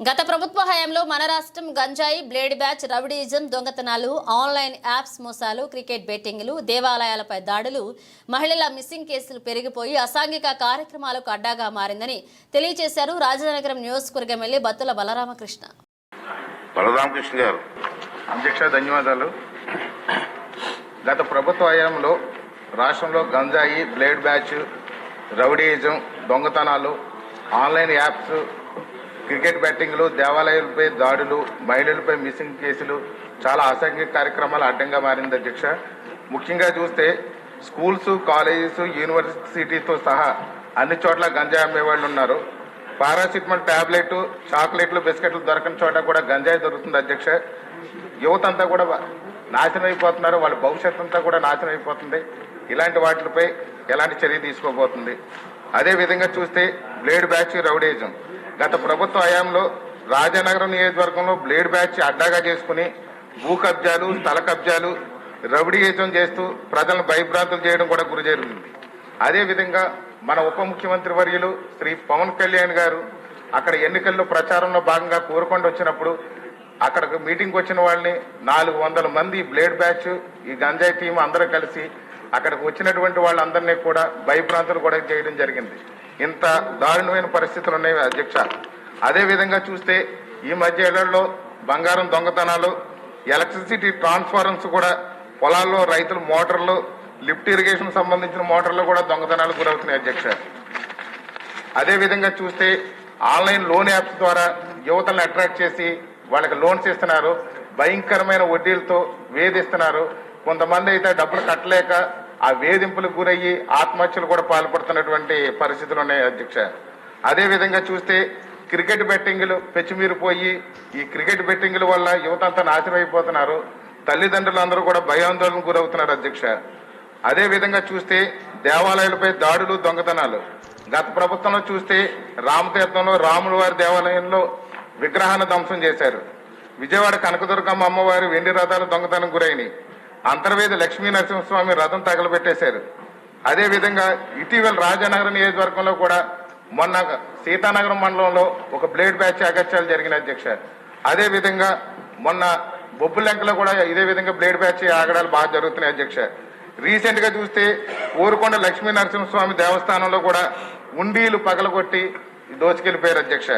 గత ప్రభుత్వ హయాంలో మన రాష్ట్రం గంజాయి బ్లేడ్ బ్యాచ్ రౌడీయిజం దొంగతనాలు ఆన్లైన్ యాప్స్ మోసాలు క్రికెట్ బెట్టింగ్లు దేవాలయాలపై దాడులు మహిళల మిస్సింగ్ కేసులు పెరిగిపోయి అసాంఘిక కార్యక్రమాలకు అడ్డాగా మారిందని తెలియజేశారు రాజనగరం నియోజకవర్గ ఎమ్మెల్యే బత్తుల బలరామకృష్ణ. బలరామకృష్ణ గారు అధ్యక్ష ధన్యవాదాలు. గత ప్రభుత్వ హయాంలో రాష్ట్రంలో గంజాయి బ్లేడ్ బ్యాచ్ రౌడీయిజం దొంగతనాలు ఆన్లైన్ యాప్స్ క్రికెట్ బ్యాటింగ్లు దేవాలయాలపై దాడులు మహిళలపై మిస్సింగ్ కేసులు చాలా అసాంఘిక కార్యక్రమాలు అడ్డంగా మారింది అధ్యక్ష. ముఖ్యంగా చూస్తే స్కూల్స్ కాలేజెస్ యూనివర్సిటీతో సహా అన్ని చోట్ల గంజాయి అమ్మేవాళ్ళు ఉన్నారు. పారాసిటమాల్ టాబ్లెట్ చాక్లెట్లు బిస్కెట్లు దొరకని చోట కూడా గంజాయి దొరుకుతుంది అధ్యక్ష. యువత అంతా కూడా నాశనం అయిపోతున్నారు. వాళ్ళ భవిష్యత్తు అంతా కూడా నాశనం అయిపోతుంది. ఇలాంటి వాటిపై ఎలాంటి చర్య తీసుకోబోతుంది? అదే విధంగా చూస్తే బ్లేడ్ బ్యాచ్ రౌడేజం. గత ప్రభుత్వ హయాంలో రాజానగరం నియోజకవర్గంలో బ్లేడ్ బ్యాచ్ అడ్డాగా చేసుకుని భూ కబ్జాలు స్థల కబ్జాలు రౌడీయిజం చేస్తూ ప్రజలను భయభ్రాంతులు చేయడం కూడా గురి అదేవిధంగా మన ఉప ముఖ్యమంత్రి వర్యులు శ్రీ పవన్ కళ్యాణ్ గారు అక్కడ ఎన్నికల్లో ప్రచారంలో భాగంగా కోరుకొండ వచ్చినప్పుడు అక్కడికి మీటింగ్ వచ్చిన వాళ్ళని నాలుగు వందల మంది బ్లేడ్ బ్యాచ్ ఈ గంజాయి టీం అందరూ కలిసి అక్కడికి వచ్చినటువంటి వాళ్ళందరినీ కూడా భయభ్రాంతులు కూడా చేయడం జరిగింది. ఇంత దారుణమైన పరిస్థితులు ఉన్నాయి అధ్యక్ష. అదే విధంగా చూస్తే ఈ మధ్య ఏళ్ళలో బంగారం దొంగతనాలు ఎలక్ట్రిసిటీ ట్రాన్స్ఫార్మర్స్ కూడా పొలాల్లో రైతులు మోటార్లు లిఫ్ట్ ఇరిగేషన్ సంబంధించిన మోటార్లు కూడా దొంగతనాలు గురవుతున్నాయి అధ్యక్ష. అదే విధంగా చూస్తే ఆన్లైన్ లోన్ యాప్స్ ద్వారా యువతలను అట్రాక్ట్ చేసి వాళ్ళకి లోన్స్ ఇస్తున్నారు భయంకరమైన వడ్డీలతో వేధిస్తున్నారు. కొంతమంది అయితే డబ్బులు కట్టలేక ఆ వేధింపులకు గురయ్యి ఆత్మహత్యలు కూడా పాల్పడుతున్నటువంటి పరిస్థితులు ఉన్నాయి అధ్యక్ష. అదే విధంగా చూస్తే క్రికెట్ బెట్టింగ్లు పెచ్చిమీరిపోయి ఈ క్రికెట్ బెట్టింగ్ల వల్ల యువత అంతా నాశనం అయిపోతున్నారు తల్లిదండ్రులు అందరూ కూడా భయాందోళనకు గురవుతున్నారు అధ్యక్ష. అదే విధంగా చూస్తే దేవాలయాలపై దాడులు దొంగతనాలు. గత ప్రభుత్వంలో చూస్తే రామతీర్థంలో రాముల వారి దేవాలయంలో విగ్రహాన్ని ధ్వంసం చేశారు. విజయవాడ కనకదుర్గమ్మ అమ్మవారి వెండి రథాలు దొంగతనం గురైనాయి. అంతర్వేది లక్ష్మీ నరసింహస్వామి రథం తగలబెట్టేశారు. అదే విధంగా ఇటీవల రాజానగరం నియోజకవర్గంలో కూడా మొన్న సీతానగరం మండలంలో ఒక బ్లేడ్ బ్యాచ్ అగత్యాలు జరిగిన అధ్యక్ష. అదే విధంగా మొన్న బొబ్బులెంకలో కూడా ఇదే విధంగా బ్లేడ్ బ్యాచ్ ఆగడాలు బాగా జరుగుతున్నాయి అధ్యక్ష. రీసెంట్గా చూస్తే ఊరుకొండ లక్ష్మీ నరసింహస్వామి దేవస్థానంలో కూడా ఉండీలు పగలగొట్టి దోచుకెళ్ళిపోయారు అధ్యక్ష.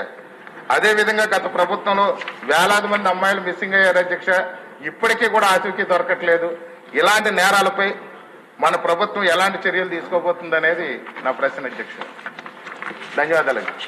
అదే విధంగా గత ప్రభుత్వంలో వేలాది మంది అమ్మాయిలు మిస్సింగ్ అయ్యారు అధ్యక్ష. ఇప్పటికీ కూడా ఆచూకీ దొరకట్లేదు. ఇలాంటి నేరాలపై మన ప్రభుత్వం ఎలాంటి చర్యలు తీసుకోబోతుంది అనేది నా ప్రశ్న అధ్యక్ష. ధన్యవాదాలు అధ్యక్ష